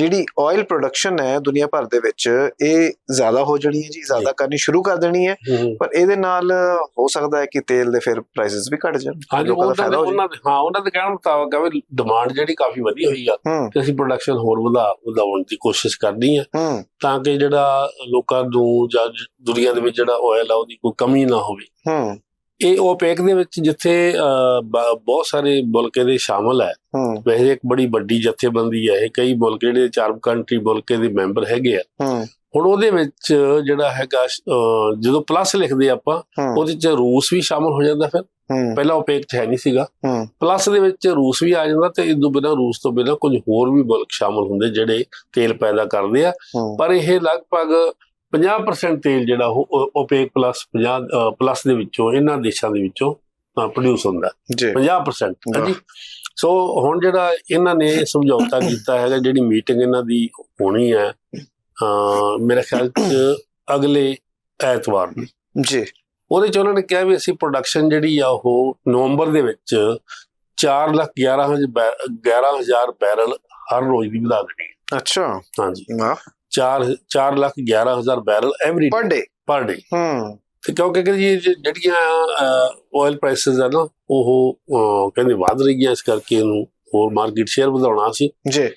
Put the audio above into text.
ਜਿਹੜੀ oil production ਹੈ ਦੁਨੀਆ ਭਰ ਦੇ ਵਿੱਚ ਇਹ ਜ਼ਿਆਦਾ ਹੋ ਜਾਣੀ ਹੈ ਜੀ ਜ਼ਿਆਦਾ ਕਰਨੀ ਸ਼ੁਰੂ ਕਰ ਦੇਣੀ ਹੈ। ਪਰ ਇਹਦੇ ਨਾਲ ਹੋ ਸਕਦਾ ਹੈ ਕਿ ਤੇਲ ਦੇ ਫਿਰ ਪ੍ਰਾਈਸਸ ਵੀ ਘਟ ਜਾਣ। ਹਾਂਜੀ ਉਹਨਾਂ ਦੇ ਹੋ ਉਹਨਾਂ ਦੇ ਹਾਂ ਉਹਨਾਂ ਦੇ ਕਹਿਣ ਮੁਤਾਬਕ ਹੈ ਵੀ ਡਿਮਾਂਡ ਜਿਹੜੀ ਕਾਫੀ ਵਧੀ ਹੋਈ ਆ ਤੇ ਅਸੀਂ ਪ੍ਰੋਡਕਸ਼ਨ ਹੋਰ ਵਧਾ ਵਧਾਉਣ ਦੀ ਕੋਸ਼ਿਸ਼ ਕਰਨੀ ਆ। ਹੂੰ। ਤਾਂ ਕਿ ਜਿਹੜਾ ਲੋਕਾਂ ਨੂੰ ਜਾਂ ਦੁਨੀਆ ਦੇ ਵਿੱਚ ਜਿਹੜਾ ਆਇਲ ਆ ਉਹਦੀ ਕੋਈ ਕਮੀ ਨਾ ਹੋਵੇ। ਹੂੰ। ਇਹ ਓਪੇਕ ਦੇ ਵਿੱਚ ਜਿੱਥੇ ਬਹੁਤ ਸਾਰੇ ਮੁਲਕ ਇਹਦੇ ਸ਼ਾਮਲ ਹੈ। ਵੈਸੇ ਇੱਕ ਬੜੀ ਵੱਡੀ ਜਥੇਬੰਦੀ ਹੈ ਇਹ। ਕਈ ਮੁਲਕ ਜਿਹੜੇ ਚਾਰ ਕੰਟਰੀ ਮੁਲਕ ਦੇ ਮੈਂਬਰ ਹੈਗੇ ਆ। ਹੁਣ ਉਹਦੇ ਵਿੱਚ ਜਿਹੜਾ ਹੈਗਾ ਜਦੋਂ ਪਲੱਸ ਲਿਖਦੇ ਆਪਾਂ ਉਹਦੇ ਚ ਰੂਸ ਵੀ ਸ਼ਾਮਲ ਹੋ ਜਾਂਦਾ ਫਿਰ। ਪਹਿਲਾਂ ਓਪੇਕ ਚ ਹੈ ਨਹੀਂ ਸੀਗਾ। ਪਲੱਸ ਦੇ ਵਿੱਚ ਰੂਸ ਵੀ ਆ ਜਾਂਦਾ ਤੇ ਇਸ ਤੋਂ ਬਿਨਾਂ ਰੂਸ ਤੋਂ ਬਿਨਾਂ ਕੁਝ ਹੋਰ ਵੀ ਮੁਲਕ ਸ਼ਾਮਲ ਹੁੰਦੇ ਜਿਹੜੇ ਤੇਲ ਪੈਦਾ ਕਰਦੇ ਆ। ਪਰ ਇਹ ਲਗਭਗ 50% ਤੇਲ ਜਿਹੜਾ ਉਹ ਓਪੇਕ ਪਲੱਸ 50 ਪਲੱਸ ਦੇ ਵਿੱਚੋਂ ਇਹਨਾਂ ਦੇਸ਼ਾਂ ਦੇ ਵਿੱਚੋਂ ਪ੍ਰੋਡਿਊਸ ਹੁੰਦਾ ਹੈ। ਜੀ। 50% ਹਾਂਜੀ। ਸੋ ਹੁਣ ਜਿਹੜਾ ਇਹਨਾਂ ਨੇ ਸਮਝੌਤਾ ਕੀਤਾ ਹੈਗਾ ਜਿਹੜੀ ਮੀਟਿੰਗ ਇਹਨਾਂ ਦੀ ਹੋਣੀ ਹੈ ਅ ਮੇਰੇ ਖਿਆਲ ਚ ਅਗਲੇ ਐਤਵਾਰ ਨੂੰ। ਜੀ। ਉਹਦੇ ਚ ਉਹਨਾਂ ਨੇ ਕਿਹਾ ਵੀ ਅਸੀਂ ਪ੍ਰੋਡਕਸ਼ਨ ਜਿਹੜੀ ਆ ਉਹ ਨਵੰਬਰ ਦੇ ਵਿੱਚ 4 ਲੱਖ 11 11000 ਬੈਰਲ ਹਰ ਰੋਜ਼ ਦੀ ਵਧਾ ਦੇਣੀ ਹੈ। ਅੱਛਾ। ਹਾਂਜੀ। ਵਾਹ। 4 4 ਲੱਖ 11000 ਬੈਰਲ ਐਵਰੀ ਪਰ ਡੇ ਪਰ ਡੇ ਹੂੰ। ਤੇ ਕਿਉਂਕਿ ਕਿ ਜਿਹੜੀਆਂ ਆਇਲ ਪ੍ਰਾਈਸਸ ਆ ਨਾ ਉਹ ਕਹਿੰਦੇ ਵਧ ਰਹੀਆਂ ਇਸ ਕਰਕੇ ਇਹਨੂੰ ਹੋਰ ਮਾਰਕੀਟ ਸ਼ੇਅਰ ਵਧਾਉਣਾ ਸੀ। ਜੀ।